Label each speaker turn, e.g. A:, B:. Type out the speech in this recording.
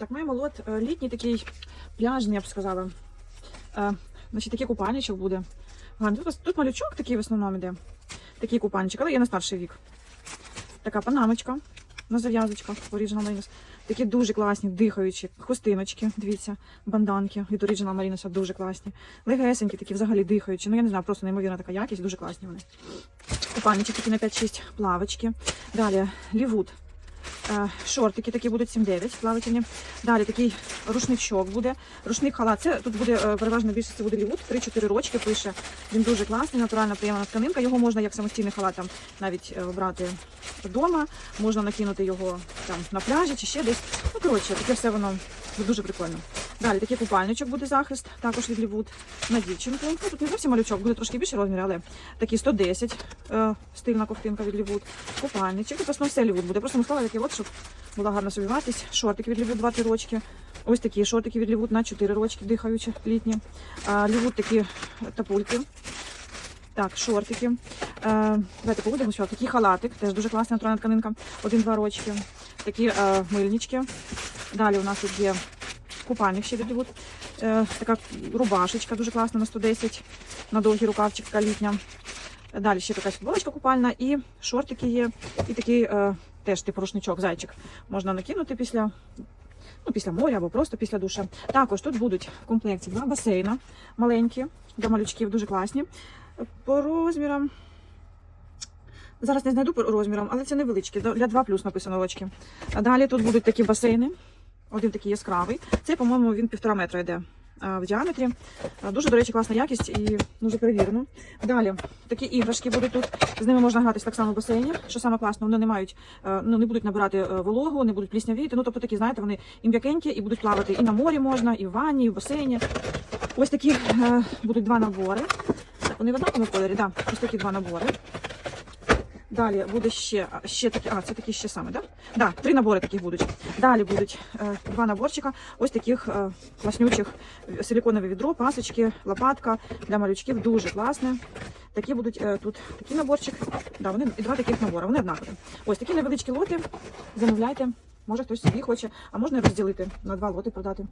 A: Так, маємо лот е, літній такий пляжний, я б сказала. Е, значить, такий купальничок буде. Тут, тут малючок такий в основному іде. Такий купальничок, але є на старший вік. Така панамочка на зав'язочках Original Marinos. Такі дуже класні, дихаючі, хустиночки, дивіться, банданки від Original Marinos дуже класні. Легесенькі, такі взагалі дихаючі. Ну, я не знаю, просто неймовірна така якість, дуже класні вони. Купальнички такі на 5-6 плавочки. Далі лівуд. Е, Шортики такі будуть 7-9 плавательні. Далі такий рушничок буде. Рушник халат. Це тут буде е, переважно більше це буде лівут, 3-4 рочки пише. Він дуже класний, натуральна приємна тканинка. Його можна як самостійний халат там навіть обрати брати вдома. Можна накинути його там на пляжі чи ще десь. Ну коротше, таке все воно дуже прикольно. Далі такий купальничок буде захист, також від лівут на дівчинку. Ну, тут не зовсім малючок, буде трошки більше розмір, але такий 110 е, стильна ковтинка від лівут. Купальничок. Тут в все лівут буде. Просто ми склали такий от, щоб була гарна собі вартість. Шортики від лівут 2-3 рочки. Ось такі шортики від лівут на 4 рочки, дихаючі, літні. А, лівут такі тапульки. Так, шортики. Е, давайте поводимо що. Такий халатик, теж дуже класна натуральна тканинка. Один-два рочки. Такі е, мильнички. Далі у нас тут є купальник ще від. Е, така рубашечка дуже класна на 110, на довгий рукавчик, така літня. Далі ще якась футболочка купальна і шортики є. І такий е, теж типу рушничок, зайчик. Можна накинути після, ну, після моря або просто після душа. Також тут будуть в комплекті два басейна маленькі для малючків, дуже класні. По розмірам. Зараз не знайду по розмірам, але це невеличкі. Для 2 плюс написано очки. Далі тут будуть такі басейни. Один такий яскравий. Цей, по-моєму, він півтора метра йде в діаметрі. Дуже, до речі, класна якість і дуже перевірено. Далі такі іграшки будуть тут. З ними можна гратись так само в басейні. Що саме класно, вони не мають, е, ну не будуть набирати е, вологу, не будуть пліснявіти. Ну тобто такі, знаєте, вони і м'якенькі, і будуть плавати і на морі можна, і в ванні, і в басейні. Ось такі е, будуть два набори. Так, вони в одному кольорі, да, ось такі два набори. Далі буде ще, ще такі, а, це такі ще саме, да? Да, три набори таких будуть. Далі будуть е, два наборчика, ось таких е, класнючих е, силіконове відро, пасочки, лопатка для малючків, дуже класне. Такі будуть е, тут такий наборчик, да, вони і два таких набори, вони однакові. Ось такі невеличкі лоти, замовляйте. Може хтось собі хоче, а можна розділити на два лоти продати.